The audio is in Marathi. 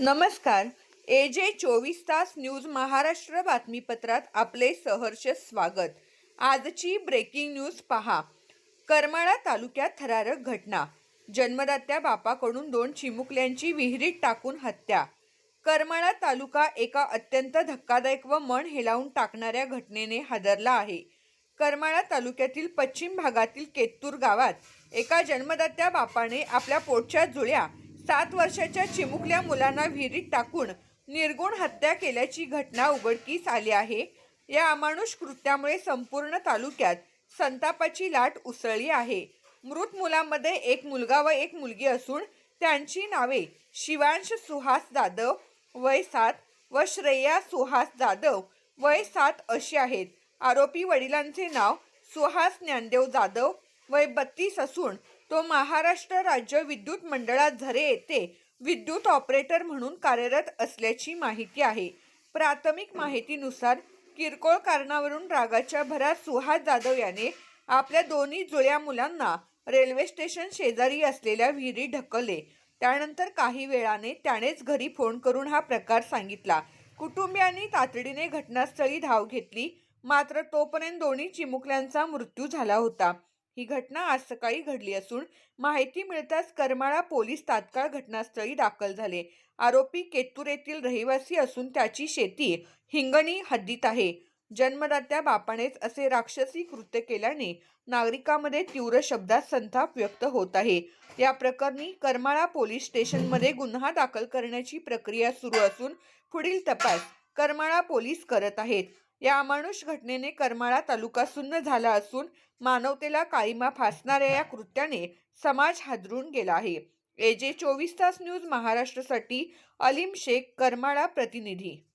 नमस्कार. ए जे चोवीस तास न्यूज महाराष्ट्र बातमीपत्रात आपले सहर्ष स्वागत. आजची ब्रेकिंग न्यूज पहा. करमाळा तालुक्यात थरारक घटना. जन्मदात्या बापाकडून दोन चिमुकल्यांची विहिरीत टाकून हत्या. करमाळा तालुका एका अत्यंत धक्कादायक व मन हेलावून टाकणाऱ्या घटनेने हादरला आहे. करमाळा तालुक्यातील पश्चिम भागातील केत्तूर गावात एका जन्मदात्या बापाने आपल्या पोटच्या जुळ्या सात वर्षाच्या चिमुकल्या मुलांना विहिरीत टाकून निर्गुण हत्या केल्याची घटना उघडकीस आली आहे. या अमानुष कृत्यामुळे संपूर्ण तालुक्यात संतापाची लाट उसळली आहे. मृत मुलांमध्ये एक मुलगा व एक मुलगी असून त्यांची नावे शिवांश सुहास जाधव वय सात व श्रेया सुहास जाधव वय सात अशी आहेत. आरोपी वडिलांचे नाव सुहास ज्ञानदेव जाधव वय बत्तीस असून तो महाराष्ट्र राज्य विद्युत मंडळात झरे येथे विद्युत ऑपरेटर म्हणून कार्यरत असल्याची माहिती आहे. प्राथमिक माहितीनुसार किरकोळ कारणावरून रागाच्या भरात सुहास जाधव याने आपल्या दोन्ही जुळ्या मुलांना रेल्वे स्टेशन शेजारी असलेल्या विहिरी ढकलले. त्यानंतर काही वेळाने त्यानेच घरी फोन करून हा प्रकार सांगितला. कुटुंबियांनी तातडीने घटनास्थळी धाव घेतली. मात्र तोपर्यंत दोन्ही चिमुकल्यांचा मृत्यू झाला होता. ही घटना आज सकाळी घडली असून माहिती मिळताच करमाळा पोलीस तात्काळ घटनास्थळी दाखल झाले. आरोपी केतूर येथील रहिवासी असून त्याची शेती हिंगणी हद्दीत आहे. जन्मदात्या बापानेच असे राक्षसी कृत्य केल्याने नागरिकांमध्ये तीव्र शब्दात संताप व्यक्त होत आहे. या प्रकरणी करमाळा पोलीस स्टेशनमध्ये गुन्हा दाखल करण्याची प्रक्रिया सुरू असून पुढील तपास करमाळा पोलीस करत आहेत. या अमानुष घटनेने करमाळा तालुका सुन्न झाला असून मानवतेला काळीमा फासणाऱ्या या कृत्याने समाज हादरून गेला आहे. एजे चोवीस तास न्यूज महाराष्ट्रासाठी अलीम शेख करमाळा प्रतिनिधी.